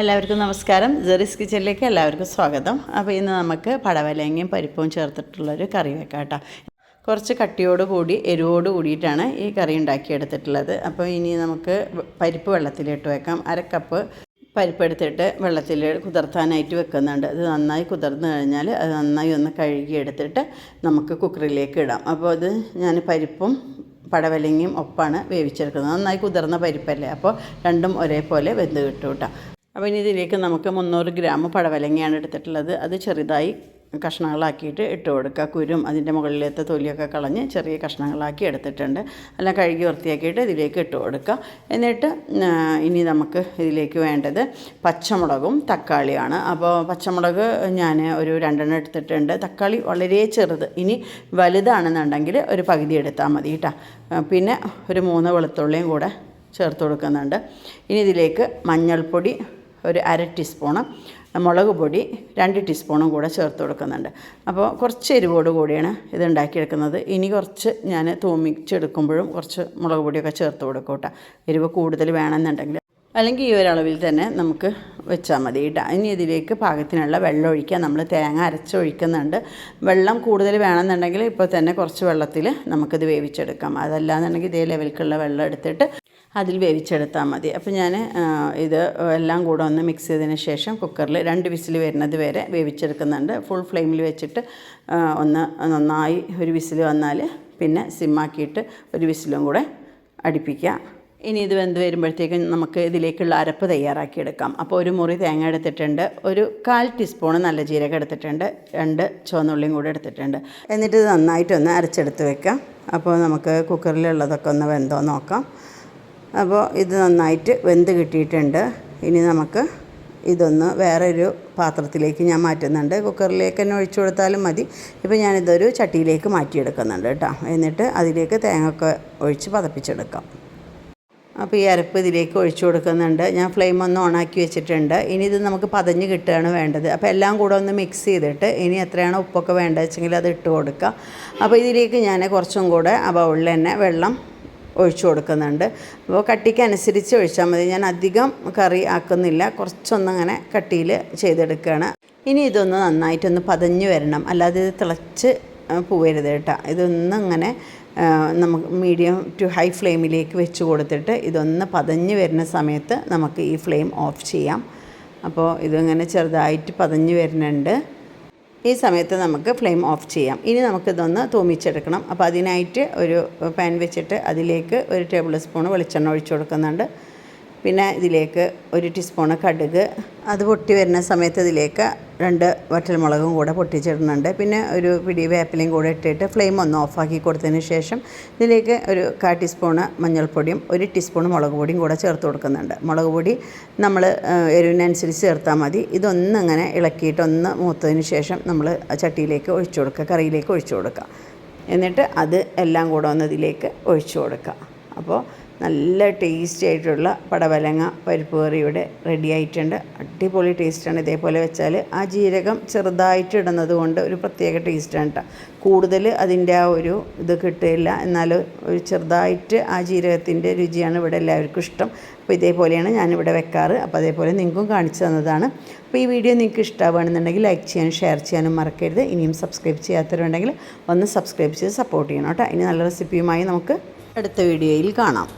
എല്ലാവർക്കും നമസ്കാരം. ജെറിസ് കിച്ചണിലേക്ക് എല്ലാവർക്കും സ്വാഗതം. അപ്പോൾ ഇന്ന് നമുക്ക് പടവലങ്ങയും പരിപ്പും ചേർത്തിട്ടുള്ളൊരു കറി വെക്കാം കേട്ടോ. കുറച്ച് കട്ടിയോട് കൂടി എരിവോട് കൂടിയിട്ടാണ് ഈ കറി ഉണ്ടാക്കിയെടുത്തിട്ടുള്ളത്. അപ്പോൾ ഇനി നമുക്ക് പരിപ്പ് വെള്ളത്തിലിട്ട് വെക്കാം. അര കപ്പ് പരിപ്പ് എടുത്തിട്ട് വെള്ളത്തിൽ കുതിർത്താനായിട്ട് വെക്കുന്നുണ്ട്. അത് നന്നായി കുതിർന്ന് കഴിഞ്ഞാൽ അത് നന്നായി ഒന്ന് കഴുകിയെടുത്തിട്ട് നമുക്ക് കുക്കറിലേക്ക് ഇടാം. അപ്പോൾ അത് ഞാൻ പരിപ്പും പടവലങ്ങയും ഒപ്പാണ് വേവിച്ചെടുക്കുന്നത്. നന്നായി കുതിർന്ന പരിപ്പല്ലേ? അപ്പോൾ രണ്ടും ഒരേപോലെ വെന്ത് കിട്ടും കേട്ടോ. അപ്പോൾ ഇനി ഇതിലേക്ക് നമുക്ക് മുന്നൂറ് ഗ്രാം പടവലങ്ങയാണ് എടുത്തിട്ടുള്ളത്. അത് ചെറുതായി കഷ്ണങ്ങളാക്കിയിട്ട് ഇട്ട് കൊടുക്കുക. കുരും അതിന്റെ മുകളിലത്തെ തൊലിയൊക്കെ കളഞ്ഞ് ചെറിയ കഷ്ണങ്ങളാക്കി എടുത്തിട്ടുണ്ട്. അല്ല കഴുകി വൃത്തിയാക്കിയിട്ട് ഇതിലേക്ക് ഇട്ട് കൊടുക്കുക. എന്നിട്ട് ഇനി നമുക്ക് ഇതിലേക്ക് വേണ്ടത് പച്ചമുളകും തക്കാളിയാണ് അപ്പോൾ പച്ചമുളക് ഞാൻ ഒരു രണ്ടെണ്ണം എടുത്തിട്ടുണ്ട്. തക്കാളി വളരെ ചെറുത്. ഇനി വലുതാണെന്നുണ്ടെങ്കിൽ ഒരു പകുതി എടുത്താൽ മതി കേട്ടോ. പിന്നെ ഒരു മൂന്ന് വെളുത്തുള്ളിയും കൂടെ ചേർത്ത് കൊടുക്കുന്നുണ്ട്. ഇനി ഇതിലേക്ക് മഞ്ഞൾപ്പൊടി ഒരു അര ടീസ്പൂണ് മുളക് പൊടി രണ്ട് ടീസ്പൂണും കൂടെ ചേർത്ത് കൊടുക്കുന്നുണ്ട്. അപ്പോൾ കുറച്ച് എരിവോട് കൂടിയാണ് ഇത് ഉണ്ടാക്കിയെടുക്കുന്നത്. ഇനി കുറച്ച് ഞാൻ തൂമിച്ചെടുക്കുമ്പോഴും കുറച്ച് മുളക് പൊടിയൊക്കെ ചേർത്ത് കൊടുക്കും കേട്ടോ. എരിവ് കൂടുതൽ വേണമെന്നുണ്ടെങ്കിൽ. അല്ലെങ്കിൽ ഈ ഒരളവിൽ തന്നെ നമുക്ക് വെച്ചാൽ മതി കേട്ടോ. ഇനി ഇതിലേക്ക് പാകത്തിനുള്ള വെള്ളം ഒഴിക്കുക നമ്മൾ തേങ്ങ അരച്ചൊഴിക്കുന്നുണ്ട് വെള്ളം കൂടുതൽ വേണമെന്നുണ്ടെങ്കിൽ ഇപ്പോൾ തന്നെ കുറച്ച് വെള്ളത്തിൽ നമുക്കിത് വേവിച്ചെടുക്കാം. അതല്ലാന്നുണ്ടെങ്കിൽ ഇതേ ലെവൽക്കുള്ള വെള്ളം എടുത്തിട്ട് അതിൽ വേവിച്ചെടുത്താൽ മതി. അപ്പോൾ ഞാൻ ഇത് എല്ലാം കൂടെ ഒന്ന് മിക്സ് ചെയ്തതിന് ശേഷം കുക്കറിൽ രണ്ട് വിസിൽ വരുന്നത് വരെ വേവിച്ചെടുക്കുന്നുണ്ട്. ഫുൾ ഫ്ലെയിമിൽ വെച്ചിട്ട് ഒന്ന് നന്നായി ഒരു വിസിൽ വന്നാൽ പിന്നെ സിമ്മാക്കിയിട്ട് ഒരു വിസിലും കൂടെ അടുപ്പിക്കുക. ഇനി ഇത് വെന്ത് വരുമ്പോഴത്തേക്കും നമുക്ക് ഇതിലേക്കുള്ള അരപ്പ് തയ്യാറാക്കി എടുക്കാം. അപ്പോൾ ഒരു മുറി തേങ്ങ എടുത്തിട്ടുണ്ട്. ഒരു കാൽ ടീസ്പൂൺ നല്ല ജീരകം എടുത്തിട്ടുണ്ട്. രണ്ട് ചുവന്നുള്ളിയും കൂടെ എടുത്തിട്ടുണ്ട്. എന്നിട്ട് ഇത് നന്നായിട്ടൊന്ന് അരച്ചെടുത്ത് വെക്കാം. അപ്പോൾ നമുക്ക് കുക്കറിലുള്ളതൊക്കെ ഒന്ന് വെന്തോ നോക്കാം. അപ്പോൾ ഇത് നന്നായിട്ട് വെന്ത് കിട്ടിയിട്ടുണ്ട്. ഇനി നമുക്ക് ഇതൊന്ന് വേറൊരു പാത്രത്തിലേക്ക് ഞാൻ മാറ്റുന്നുണ്ട്. കുക്കറിലേക്ക് തന്നെ ഒഴിച്ചു കൊടുത്താലും മതി. ഇപ്പോൾ ഞാനിതൊരു ചട്ടിയിലേക്ക് മാറ്റിയെടുക്കുന്നുണ്ട് കേട്ടോ. എന്നിട്ട് അതിലേക്ക് തേങ്ങ ഒക്കെ ഒഴിച്ച് പതപ്പിച്ചെടുക്കാം. അപ്പോൾ ഈ അരപ്പ് ഇതിലേക്ക് ഒഴിച്ചു കൊടുക്കുന്നുണ്ട്. ഞാൻ ഫ്ലെയിം ഒന്ന് ഓണാക്കി വെച്ചിട്ടുണ്ട്. ഇനി ഇത് നമുക്ക് പതഞ്ഞ് കിട്ടുകയാണ് വേണ്ടത്. അപ്പോൾ എല്ലാം കൂടെ ഒന്ന് മിക്സ് ചെയ്തിട്ട് ഇനി എത്രയാണ് ഉപ്പൊക്കെ വേണ്ടത് വെച്ചെങ്കിൽ അത് ഇട്ട് കൊടുക്കുക അപ്പോൾ ഇതിലേക്ക് ഞാൻ കുറച്ചും കൂടെ ആ ബൗളിൽ തന്നെ വെള്ളം ഒഴിച്ചു കൊടുക്കുന്നുണ്ട്. അപ്പോൾ കട്ടിക്ക് അനുസരിച്ച് ഒഴിച്ചാൽ മതി. ഞാൻ അധികം കറി ആക്കുന്നില്ല. കുറച്ചൊന്നങ്ങനെ കട്ടിയിൽ ചെയ്തെടുക്കുകയാണ്. ഇനി ഇതൊന്ന് നന്നായിട്ടൊന്ന് പതഞ്ഞു വരണം. അല്ലാതെ ഇത് തിളച്ച് പോവരുത് കേട്ടോ. ഇതൊന്നും അങ്ങനെ നമുക്ക് മീഡിയം ടു ഹൈ ഫ്ലെയിമിലേക്ക് വെച്ച് കൊടുത്തിട്ട് ഇതൊന്ന് പതഞ്ഞു വരുന്ന സമയത്ത് നമുക്ക് ഈ ഫ്ലെയിം ഓഫ് ചെയ്യാം. അപ്പോൾ ഇതിങ്ങനെ ചെറുതായിട്ട് പതഞ്ഞു വരുന്നുണ്ട്. ഈ സമയത്ത് നമുക്ക് ഫ്ലെയിം ഓഫ് ചെയ്യാം. ഇനി നമുക്കിതൊന്ന് തൂമിച്ചെടുക്കണം. അപ്പോൾ അതിനായിട്ട് ഒരു പാൻ വെച്ചിട്ട് അതിലേക്ക് ഒരു ടേബിൾ സ്പൂൺ വെളിച്ചെണ്ണ ഒഴിച്ചു കൊടുക്കുന്നുണ്ട്. പിന്നെ ഇതിലേക്ക് ഒരു ടീസ്പൂണ് കടുക്. അത് പൊട്ടി വരുന്ന സമയത്ത് ഇതിലേക്ക് രണ്ട് വറ്റൽമുളകും കൂടെ പൊട്ടിച്ചിടുന്നുണ്ട്. പിന്നെ ഒരു പിടി വേപ്പിലയും കൂടെ ഇട്ടിട്ട് ഫ്ലെയിം ഒന്ന് ഓഫാക്കി കൊടുത്തതിന് ശേഷം ഇതിലേക്ക് ഒരു കാ ടീസ്പൂണ് മഞ്ഞൾപ്പൊടിയും ഒരു ടീസ്പൂൺ മുളക് പൊടിയും കൂടെ ചേർത്ത് കൊടുക്കുന്നുണ്ട്. മുളക് പൊടി നമ്മൾ എരിവിനനുസരിച്ച് ചേർത്താൽ മതി. ഇതൊന്നങ്ങനെ ഇളക്കിയിട്ടൊന്ന് മൂത്തതിന് ശേഷം നമ്മൾ ചട്ടിയിലേക്ക് ഒഴിച്ചു കൊടുക്കുക കറിയിലേക്ക് ഒഴിച്ചു കൊടുക്കുക. എന്നിട്ട് അത് എല്ലാം കൂടെ ഒന്ന് ഇതിലേക്ക് ഒഴിച്ചു കൊടുക്കുക. അപ്പോൾ നല്ല ടേസ്റ്റി ആയിട്ടുള്ള പടവലങ്ങ പരിപ്പ് കറി ഇവിടെ റെഡി ആയിട്ടുണ്ട്. അടിപൊളി ടേസ്റ്റാണ് ഇതേപോലെ വെച്ചാൽ ആ ജീരകം ചെറുതായിട്ട് ഇടുന്നത് കൊണ്ട് ഒരു പ്രത്യേക ടേസ്റ്റാണ് കേട്ടോ കൂടുതൽ അതിന്റെ ആ ഒരു ഇത് കിട്ടില്ല എന്നാൽ ഒരു ചെറുതായിട്ട് ആ ജീരകത്തിന്റെ രുചിയാണ് ഇവിടെ എല്ലാവർക്കും ഇഷ്ടം. അപ്പോൾ ഇതേപോലെയാണ് ഞാനിവിടെ വെക്കാറ്. അപ്പോൾ അതേപോലെ നിങ്ങൾക്കും കാണിച്ചു തന്നതാണ്. അപ്പോൾ ഈ വീഡിയോ നിങ്ങൾക്ക് ഇഷ്ടമാവുകയാണെന്നുണ്ടെങ്കിൽ ലൈക്ക് ചെയ്യാനും ഷെയർ ചെയ്യാനും മറക്കരുത്. ഇനിയും സബ്സ്ക്രൈബ് ചെയ്യാത്തവരുണ്ടെങ്കിൽ ഒന്ന് സബ്സ്ക്രൈബ് ചെയ്ത് സപ്പോർട്ട് ചെയ്യണം കേട്ടോ ഇനി നല്ല റെസിപ്പിയുമായി നമുക്ക് അടുത്ത വീഡിയോയിൽ കാണാം.